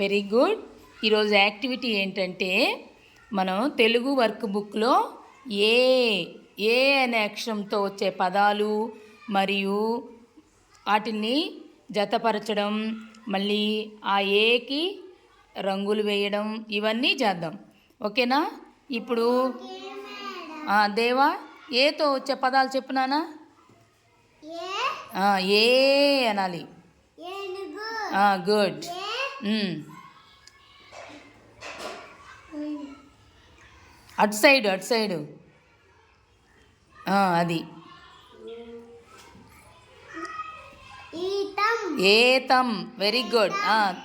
Very good. ఈరోజు activity ఏంటంటే మనం తెలుగు వర్క్ బుక్లో ఏ ఏ అనే అక్షరంతో వచ్చే పదాలు మరియు వాటిని జతపరచడం మళ్ళీ ఆ ఏకి రంగులు వేయడం ఇవన్నీ చేద్దాం. ఓకేనా? ఇప్పుడు దేవా ఏతో వచ్చే పదాలు చెప్పునానా ఏ. అనాలి. గుడ్. అటు సైడ్ అటు సైడు. అది. ఏతం. వెరీ గుడ్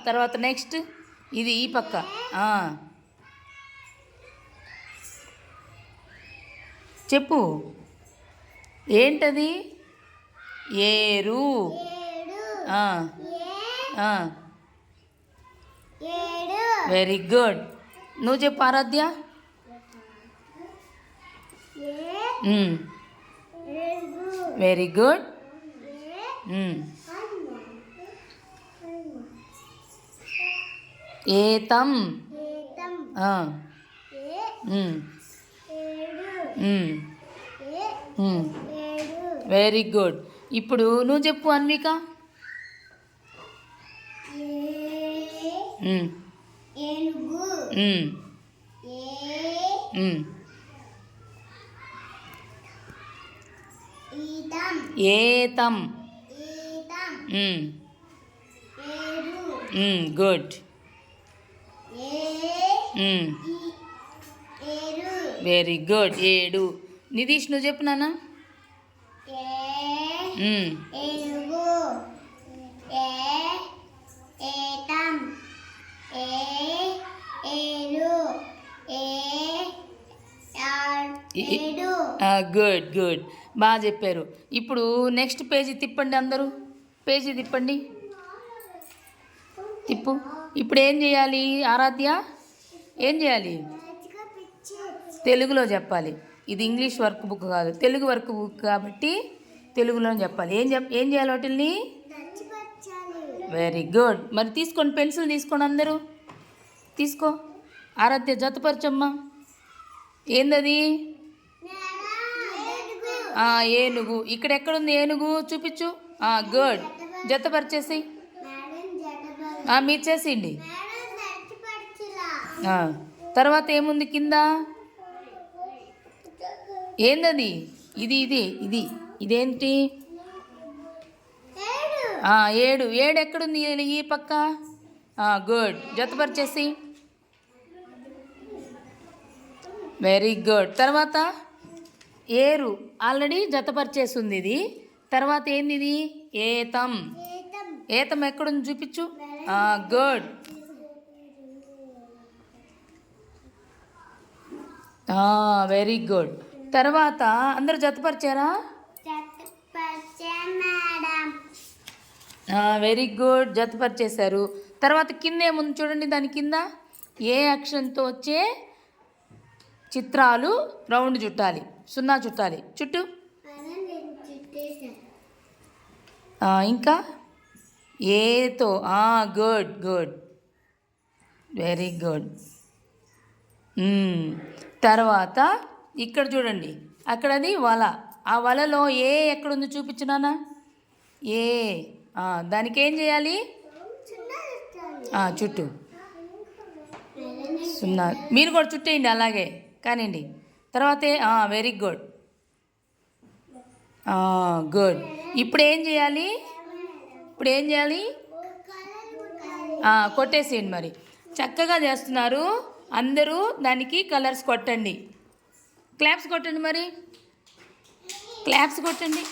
తర్వాత నెక్స్ట్ ఇది ఈ పక్క. చెప్పు. ఏంటది? ఏరు. వెరీ గుడ్ నువ్వు చెప్పు Aaradhya. Hmm. Very good hmm. ఏతం. Very good hmm. ఇప్పుడు నువ్వు చెప్పు అన్విక. ఏనుగు ఏతం. గుడ్. Very good. ఏడు. నితీష్ నువ్వు చెప్పు నాన్న ఏ మ్, ఏనుగు ఏ ఏతం ఏ ఏడు ఏ ఆ- ఈ- ఏడు ఆ, గుడ్ గుడ్ బాగా చెప్పారు. ఇప్పుడు నెక్స్ట్ పేజీ తిప్పండి అందరూ. పేజీ తిప్పండి. తిప్పు. ఇప్పుడు ఏం చేయాలి ఆరాధ్య? ఏం చేయాలి? తెలుగులో చెప్పాలి. ఇది ఇంగ్లీష్ వర్క్ బుక్ కాదు. తెలుగు వర్క్ బుక్ కాబట్టి తెలుగులో చెప్పాలి. ఏం చెప్ ఏం చేయాలి వాటిల్ని? వెరీ గుడ్ మరి తీసుకోండి పెన్సిల్ తీసుకోండి అందరూ. తీసుకో. ఆరాధ్య జతపరచమ్మా. ఏందది? ఏనుగు. ఇక్కడెక్కడుంది ఏనుగు? చూపించు. గుడ్ జతపరిచేసి మీరు చేసేయండి. తర్వాత ఏముంది కింద? ఏందది? ఇది ఇది ఇది. ఇదేంటి? ఏడు. ఏడు ఎక్కడుంది ఈ- ఈ పక్క? గుడ్ జతపరిచేసి వెరీ గుడ్ తర్వాత? ఏరు. ఆల్రెడీ జతపరిచేసి ఉంది ఇది. తర్వాత ఏంది ఇది ఏతం. ఏతం ఎక్కడుంది చూపించు. గుడ్ వెరీ గుడ్ తర్వాత అందరూ జతపరిచారా? Very good జతపరిచేశారు. తర్వాత కింద ఏముంది చూడండి దాని కింద. ఏ అక్షరంతో వచ్చే చిత్రాలు రౌండ్ చుట్టాలి. సున్నా చుట్టాలి. చుట్టూ. ఇంకా? ఏతో గుడ్ గుడ్. Very good. తర్వాత ఇక్కడ చూడండి. అక్కడది వల. ఆ వలలో ఏ ఎక్కడుంది చూపించునానా ఏ. దానికి ఏం చేయాలి చుట్టూ. సున్నా. మీరు కూడా చుట్టేయండి అలాగే. కానివ్వండి. తర్వాత వెరీ గుడ్ గుడ్ ఇప్పుడు ఏం చేయాలి? ఇప్పుడు ఏం చేయాలి? కొట్టేసేయండి మరి. చక్కగా చేస్తున్నారు. అందరూ దానికి కలర్స్ కొట్టండి. క్లాప్స్ కొట్టండి మరి. క్లాప్స్ కొట్టండి.